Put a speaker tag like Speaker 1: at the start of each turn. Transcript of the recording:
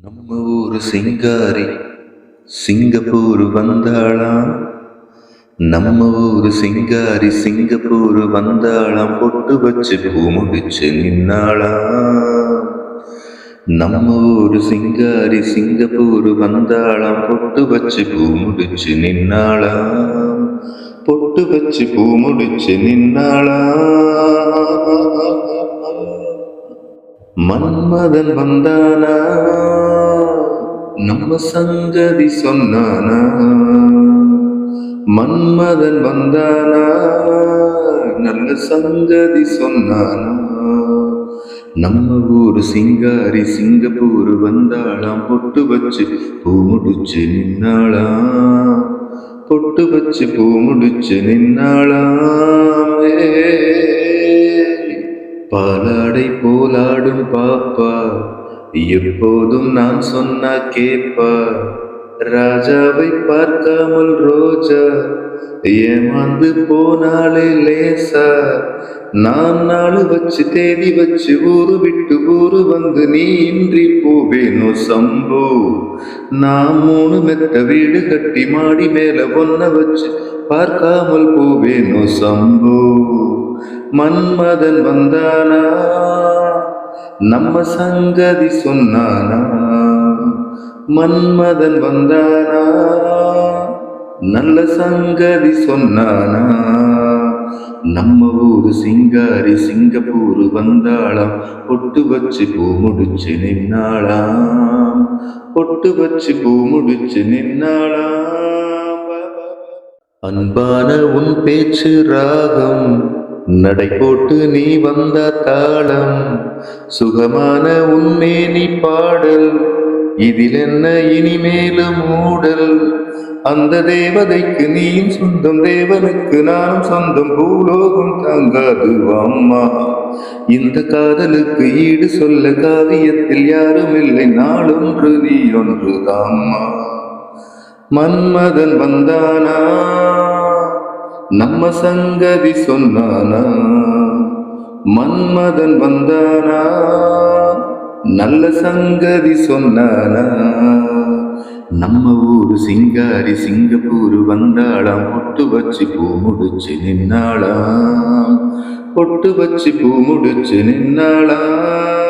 Speaker 1: நம்ம ஊரு சிங்காரி சிங்கப்பூர் வந்தாளாம். நம்ம ஊரு சிங்காரி சிங்கப்பூர் வந்தாளாம். பொட்டு வச்சு பூமுடிச்சு நின்னாளாம். நம்ம ஊரு சிங்காரி சிங்கப்பூர் வந்தாளாம். பொட்டு வச்சு பூமுடிச்சு நின்னாளாம். பொட்டு வச்சு பூமுடிச்சு நின்னாளாம். மன்மதன் வந்தானா? நம்ம சங்கதி சொன்னானா? மன்மதன் வந்தானா? நல்ல சங்கதி சொன்னானா? நம்ம ஊரு சிங்காரி சிங்கப்பூர் வந்தாளாம் பொட்டு வச்சு பூ முடிச்சு நின்னாளாம். பொட்டு வச்சு பூ முடிச்சு நின்னாளாம். ஏ பாலாடை போலாடும் பாப்பா. எப்போதும் நான் சொன்னா கேப்பா. ராஜாவை பார்க்காமல் ரோஜா ஏமாந்து போனாலே லேசா. நான் நாள் வச்சு தேதி வச்சு ஊரு விட்டு ஊரு வந்து நீ இன்றி போவேனோ சம்போ. நான் மூணு மெத்த வீடு கட்டி மாடி மேல ஒன்ன வச்சு பார்க்காமல் போவேனோ சம்போ. மன்மதன் வந்தானா? நம்ம சங்கதி சொன்னானா? மன்மதன் வந்தானா? நல்ல சங்கதி சொன்னானா? நம்ம ஊரு சிங்காரி சிங்கப்பூர் வந்தாளாம். பொட்டு வச்சு பூ முடிச்சு நின்னாளாம். பொட்டு வச்சு பூ முடிச்சு நின்னாளாம். அன்பான உன் பேச்சு ராகம். நடை போட்டு நீ வந்த தாளம் சுகமான உன்மேனி பாடல். இதில் என்ன இனிமேலும் மூடல்? அந்த தேவதைக்கு நீயும் சொந்தம் தேவனுக்கு நானும் சொந்தம். பூலோகம் தாங்காது அம்மா. இந்த காதலுக்கு ஈடு சொல்ல காவியத்தில் யாரும் இல்லை. நாளொன்று நீ ஒன்று தாம்மா மன்மதன் வந்தானா? நம்ம சங்கதி சொன்னானா? மன்மதன் வந்தானா? நல்ல சங்கதி சொன்னானா? நம்ம ஊரு சிங்காரி சிங்கப்பூர் வந்தாளாம். பொட்டு வச்சு பூ முடிச்சு நின்னாளாம். பொட்டு வச்சு பூ முடிச்சு நின்னாளாம்.